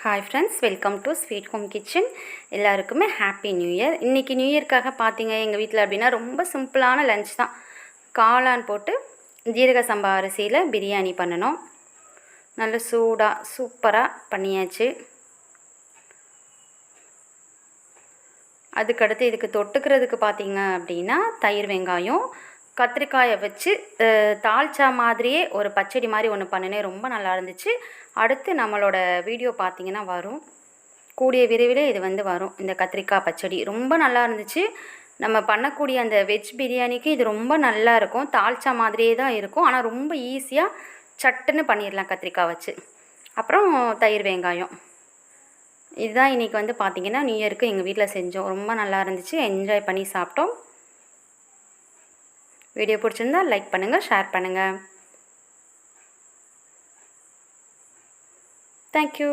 Hi friends welcome to sweet home kitchen எல்லாருக்குமே happy new year இன்றைக்கி new இயர்க்காக பார்த்தீங்க எங்கள் வீட்டில் அப்படின்னா ரொம்ப சிம்பிளான லஞ்ச் தான். காளான் போட்டு ஜீரக சம்பா அரிசியில் பிரியாணி பண்ணணும். நல்ல சூடாக சூப்பராக பண்ணியாச்சு. அதுக்கடுத்து இதுக்கு தொட்டுக்கிறதுக்கு பார்த்தீங்க அப்படின்னா தயிர் வெங்காயம் கத்திரிக்காயை வச்சு தாழ்ச்சா மாதிரியே ஒரு பச்சடி மாதிரி ஒன்று பண்ணினேன். ரொம்ப நல்லா இருந்துச்சு. அடுத்து நம்மளோட வீடியோ பார்த்தீங்கன்னா வரும். கூடிய விரைவில் இது வந்து வரும். இந்த கத்திரிக்காய் பச்சடி. ரொம்ப நல்லா இருந்துச்சு. நம்ம பண்ணக்கூடிய அந்த வெஜ் பிரியாணிக்கு இது ரொம்ப நல்லா இருக்கும். தாழ்ச்சா மாதிரியே தான் இருக்கும். ஆனால் ரொம்ப ஈஸியாக சட்டுன்னு பண்ணிடலாம் கத்திரிக்காய் வச்சு. அப்புறம் தயிர் வெங்காயம். இதுதான் இன்றைக்கி வந்து பார்த்திங்கன்னா நியூ இயருக்கு எங்கள் வீட்டில் செஞ்சோம். ரொம்ப நல்லா இருந்துச்சு. என்ஜாய் பண்ணி சாப்பிட்டோம். வீடியோ பிடிச்சிருந்தா லைக் பண்ணுங்கள் ஷேர் பண்ணுங்கள் தேங்க்யூ